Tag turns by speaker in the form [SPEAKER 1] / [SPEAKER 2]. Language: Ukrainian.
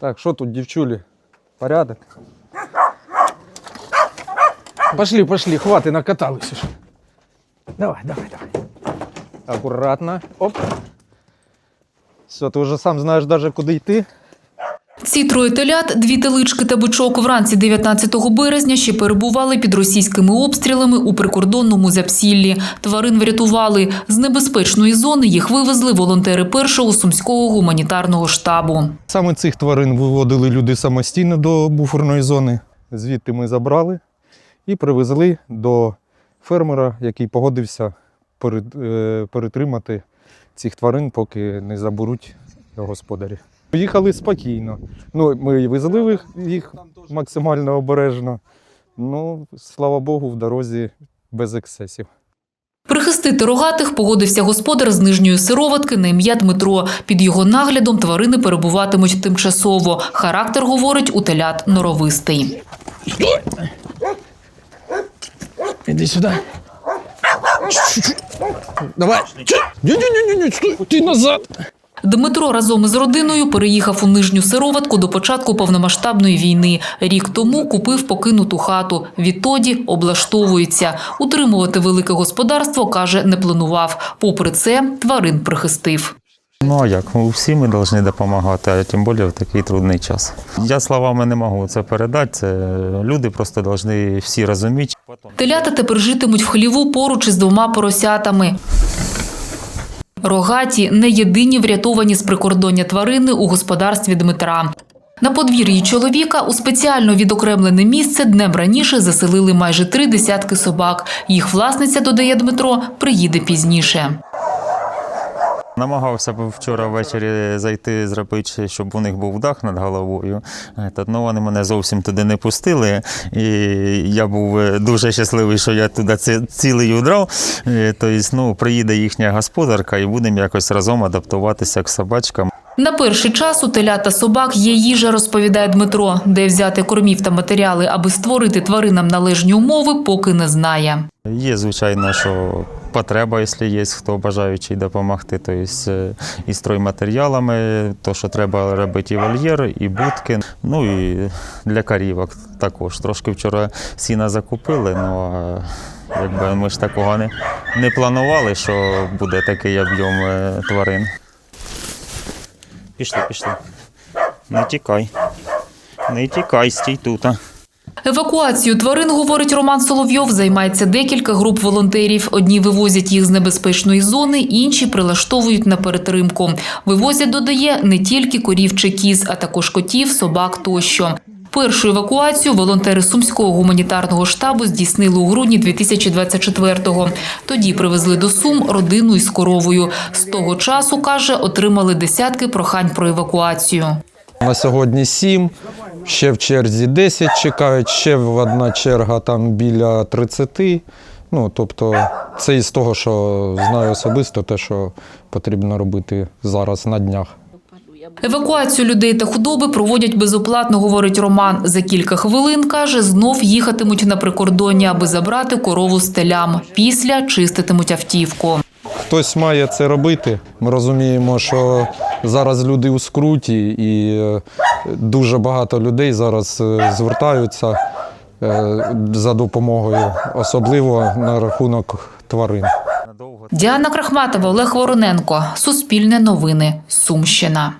[SPEAKER 1] Так, що тут, дівчулі? Порядок? Пошли, пошли, хватит, накатались уже. Давай, давай, давай. Аккуратно. Оп. Все, ти вже сам знаєш даже куди йти.
[SPEAKER 2] Ці троє телят, дві телички та бичок вранці 19 березня ще перебували під російськими обстрілами у прикордонному Запсіллі. Тварин врятували. З небезпечної зони їх вивезли волонтери першого сумського гуманітарного штабу.
[SPEAKER 1] Саме цих тварин виводили люди самостійно до буферної зони. Звідти ми забрали і привезли до фермера, який погодився е, перетримати цих тварин, поки не заберуть господарі. Їхали спокійно. Ну, ми везли їх- їх максимально обережно. Ну, слава Богу, в дорозі без ексцесів.
[SPEAKER 2] Прихистити рогатих погодився господар з нижньої сироватки на ім'я Дмитро. Під його наглядом тварини перебуватимуть тимчасово. Характер, говорить, у телят норовистий.
[SPEAKER 1] Іди сюди. Давай. Ти назад.
[SPEAKER 2] Дмитро разом із родиною переїхав у нижню сироватку до початку повномасштабної війни. Рік тому купив покинуту хату. Відтоді облаштовується. Утримувати велике господарство каже, не планував. Попри це, тварин прихистив.
[SPEAKER 3] Ну а як? Всі ми повинні допомагати, а тим більше в такий трудний час. Я словами не можу це передати. Це люди просто повинні всі розуміти.
[SPEAKER 2] Телята тепер житимуть в хліву поруч із двома поросятами. Рогаті не єдині врятовані з прикордоння тварини у господарстві Дмитра. На подвір'ї чоловіка у спеціально відокремлене місце днем раніше заселили майже три десятки собак. Їх власниця, додає Дмитро, приїде пізніше.
[SPEAKER 3] Намагався б вчора ввечері зайти, зробити, щоб у них був дах над головою. Та, ну, вони мене зовсім туди не пустили. І я був е, дуже щасливий, що я туди ці- цілий удрав. Е, Тобто, ну, приїде їхня господарка і будемо якось разом адаптуватися к собачкам.
[SPEAKER 2] На перший час у телят та собак є їжа, розповідає Дмитро. Де взяти кормів та матеріали, аби створити тваринам належні умови, поки не знає.
[SPEAKER 3] Є, звичайно, що потреба, якщо є хто бажаючий допомогти, то є е, і стройматеріалами, то, що треба робити і вольєр, і будки, ну і для карівок також. Трошки вчора сіна закупили, ну а якби ми ж такого не, не планували, що буде такий об'єм е, тварин. Пішли, пішли. Не тікай. Не тікай, стій тут.
[SPEAKER 2] Евакуацією тварин, говорить Роман Соловйов, займається декілька груп волонтерів. Одні вивозять їх з небезпечної зони, інші прилаштовують на перетримку. Вивозять, додає, не тільки корів чи кіз, а також котів, собак тощо. Першу евакуацію волонтери Сумського гуманітарного штабу здійснили у грудні 2024-го. Тоді привезли до Сум родину із коровою. З того часу, каже, отримали десятки прохань про евакуацію.
[SPEAKER 1] На сьогодні сім, ще в черзі 10 чекають, ще в одна черга там біля 30. Ну, тобто, це із того, що знаю особисто, те, що потрібно робити зараз на днях.
[SPEAKER 2] Евакуацію людей та худоби проводять безоплатно, говорить Роман. За кілька хвилин, каже, знов їхатимуть на прикордоння, аби забрати корову з телям. Після чиститимуть автівку.
[SPEAKER 1] Хтось має це робити. Ми розуміємо, що зараз люди у скруті, і е, дуже багато людей зараз е, звертаються е, за допомогою, особливо на рахунок тварин.
[SPEAKER 2] Діана Крахматова, Олег Вороненко. Суспільне новини. Сумщина.